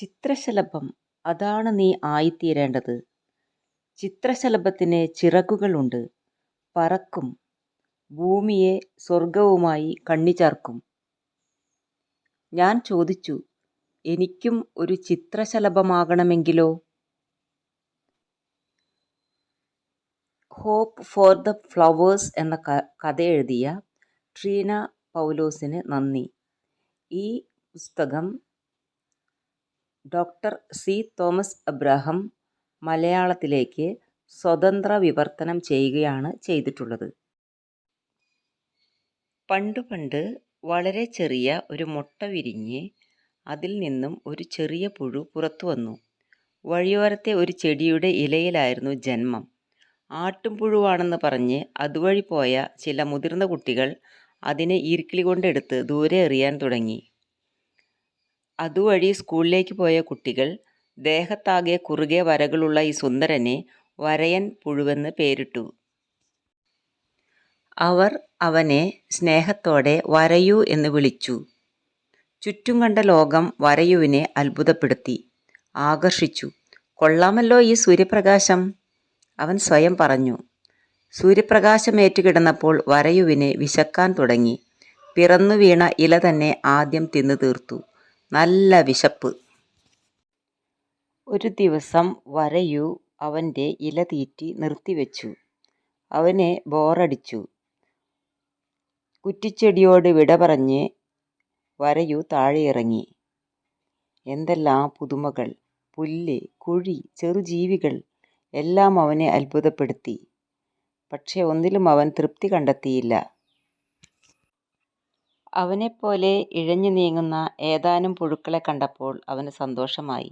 ചിത്രശലഭം അതാണ് നീ ആയിത്തീരേണ്ടത്. ചിത്രശലഭത്തിന് ചിറകുകളുണ്ട്. പറക്കും. ഭൂമിയെ സ്വർഗവുമായി കണ്ണിചാർക്കും. ഞാൻ ചോദിച്ചു എനിക്കും ഒരു ചിത്രശലഭമാകണമെങ്കിലോ? ഹോപ്പ് ഫോർ ദ ഫ്ലവേഴ്സ് എന്ന കഥ എഴുതിയ ട്രീന പൗലോസിന് നന്ദി. ഈ പുസ്തകം ഡോ. സി. തോമസ് അബ്രഹാം മലയാളത്തിലേക്ക് സ്വതന്ത്ര വിവർത്തനം ചെയ്യുകയാണ് ചെയ്തിട്ടുള്ളത്. പണ്ട് പണ്ട് വളരെ ചെറിയ ഒരു മുട്ട വിരിഞ്ഞ് അതിൽ നിന്നും ഒരു ചെറിയ പുഴു പുറത്തു വന്നു വഴിയോരത്തെ ഒരു ചെടിയുടെ ഇലയിലായിരുന്നു ജന്മം. ആട്ടുംപുഴുവാണെന്ന് പറഞ്ഞ് അതുവഴി പോയ ചില മുതിർന്ന കുട്ടികൾ അതിനെ ഈർക്കിളി കൊണ്ടെടുത്ത് ദൂരെ എറിയാൻ തുടങ്ങി. അതുവഴി സ്കൂളിലേക്ക് പോയ കുട്ടികൾ ദേഹത്താകെ കുറുകെ വരകളുള്ള ഈ സുന്ദരനെ വരയൻ പുഴുവെന്ന് പേരിട്ടു. അവർ അവനെ സ്നേഹത്തോടെ വരയു എന്ന് വിളിച്ചു. ചുറ്റും കണ്ട ലോകം വരയുവിനെ അത്ഭുതപ്പെടുത്തി, ആകർഷിച്ചു. "കൊള്ളാമല്ലോ ഈ സൂര്യപ്രകാശം! " അവൻ സ്വയം പറഞ്ഞു. സൂര്യപ്രകാശം ഏറ്റുകിടന്നപ്പോൾ വരയുവിനെ വിശക്കാൻ തുടങ്ങി. പിറന്നു വീണ ഇല തന്നെ ആദ്യം തിന്നു തീർത്തു. നല്ല വിശപ്പ്. ഒരു ദിവസം വരയു അവന്റെ ഇല തീറ്റി നിർത്തിവെച്ചു. അവനെ ബോറടിച്ചു. കുറ്റിച്ചെടിയോട് വിട പറഞ്ഞ് വരയു താഴെയിറങ്ങി. എന്തെല്ലാം പുതുമകൾ! പുല്ല്, കുഴി, ചെറുജീവികൾ എല്ലാം അവനെ അത്ഭുതപ്പെടുത്തി. പക്ഷേ ഒന്നിലും അവൻ തൃപ്തി കണ്ടെത്തിയില്ല. അവനെപ്പോലെ ഇഴഞ്ഞു നീങ്ങുന്ന ഏതാനും പുഴുക്കളെ കണ്ടപ്പോൾ അവന് സന്തോഷമായി,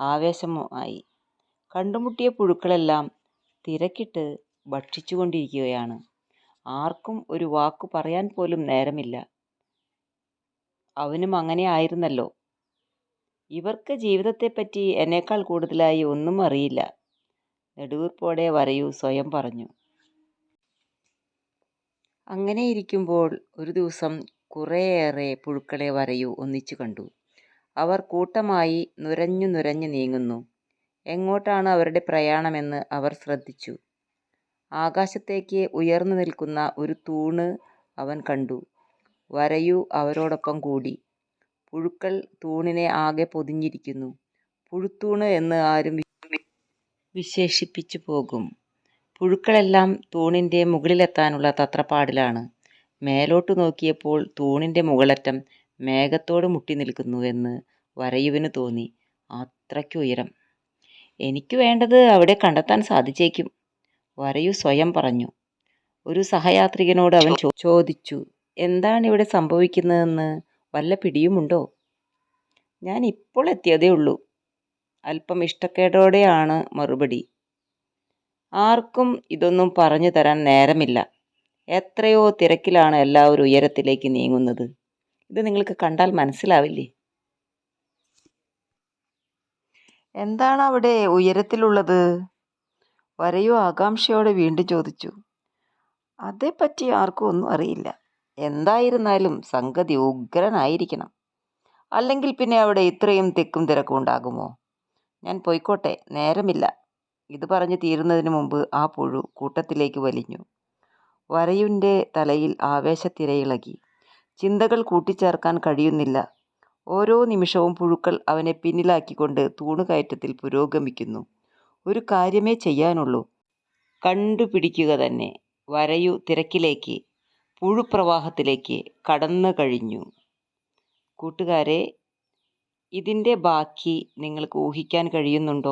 ആവേശമായി. കണ്ടുമുട്ടിയ പുഴുക്കളെല്ലാം തിരക്കിട്ട് ഭക്ഷിച്ചുകൊണ്ടിരിക്കുകയാണ്. ആർക്കും ഒരു വാക്കു പറയാൻ പോലും നേരമില്ല. അവനും അങ്ങനെ ആയിരുന്നല്ലോ "ഇവർക്ക് ജീവിതത്തെപ്പറ്റി എന്നേക്കാൾ കൂടുതലായി ഒന്നും അറിയില്ല. " നെടുവീർപ്പോടെ വരയു സ്വയം പറഞ്ഞു. അങ്ങനെയിരിക്കുമ്പോൾ ഒരു ദിവസം കുറേയേറെ പുഴുക്കളെ വരയു ഒന്നിച്ചു കണ്ടു. അവർ കൂട്ടമായി നുരഞ്ഞു നുരഞ്ഞു നീങ്ങുന്നു. എങ്ങോട്ടാണ് അവരുടെ പ്രയാണമെന്ന് അവർ ശ്രദ്ധിച്ചു. ആകാശത്തേക്ക് ഉയർന്നു നിൽക്കുന്ന ഒരു തൂണ് അവൻ കണ്ടു. വരയു അവരോടൊപ്പം കൂടി. പുഴുക്കൾ തൂണിനെ ആകെ പൊതിഞ്ഞിരിക്കുന്നു. പുഴുത്തൂണ് എന്ന് ആരും വിശേഷിപ്പിച്ചു പോകും. പുഴുക്കളെല്ലാം തൂണിന്റെ മുകളിലെത്താനുള്ള തത്രപ്പാടിലാണ്. മേലോട്ടു നോക്കിയപ്പോൾ തൂണിന്റെ മുകളറ്റം മേഘത്തോട് മുട്ടിനിൽക്കുന്നു എന്ന് വരയുവിന് തോന്നി. അത്രയ്ക്കുയരം "എനിക്കു വേണ്ടത് അവിടെ കണ്ടെത്താൻ സാധിച്ചേക്കും. " വരയു സ്വയം പറഞ്ഞു. ഒരു സഹയാത്രികനോട് അവൻ ചോദിച്ചു എന്താണ് ഇവിടെ സംഭവിക്കുന്നതെന്ന് വല്ല പിടിയുമുണ്ടോ? " "ഞാൻ ഇപ്പോൾ എത്തിയതേ ഉള്ളൂ " അല്പം ഇഷ്ടക്കേടോടെയാണ് മറുപടി. "ആർക്കും ഇതൊന്നും പറഞ്ഞു തരാൻ നേരമില്ല. എത്രയോ തിരക്കിലാണ് എല്ലാവരും ഉയരത്തിലേക്ക് നീങ്ങുന്നത്. ഇത് നിങ്ങൾക്ക് കണ്ടാൽ മനസ്സിലാവില്ലേ? എന്താണ് അവിടെ ഉയരത്തിലുള്ളത്? " വരയോ ആകാംക്ഷയോടെ വീണ്ടും ചോദിച്ചു. "അതേപ്പറ്റി ആർക്കും ഒന്നും അറിയില്ല. എന്തായിരുന്നാലും സംഗതി ഉഗ്രനായിരിക്കണം. അല്ലെങ്കിൽ പിന്നെ അവിടെ ഇത്രയും തിക്കും തിരക്കും ഉണ്ടാകുമോ? ഞാൻ പൊയ്ക്കോട്ടെ, നേരമില്ല. " ഇത് പറഞ്ഞു തീരുന്നതിന് മുമ്പ് ആ പുഴു കൂട്ടത്തിലേക്ക് വലിഞ്ഞു. വരയുവിന്റെ തലയിൽ ആവേശത്തിരയിളകി. ചിന്തകൾ കൂട്ടിച്ചേർക്കാൻ കഴിയുന്നില്ല. ഓരോ നിമിഷവും പുഴുക്കൾ അവനെ പിന്നിലാക്കിക്കൊണ്ട് തൂണുകയറ്റത്തിൽ പുരോഗമിക്കുന്നു. ഒരു കാര്യമേ ചെയ്യാനുള്ളൂ. കണ്ടുപിടിക്കുക തന്നെ. വരയു തിരക്കിലേക്ക്, പുഴുപ്രവാഹത്തിലേക്ക് കടന്നു കഴിഞ്ഞു കൂട്ടുകാരെ ഇതിന്റെ ബാക്കി നിങ്ങൾക്ക് ഊഹിക്കാൻ കഴിയുന്നുണ്ടോ?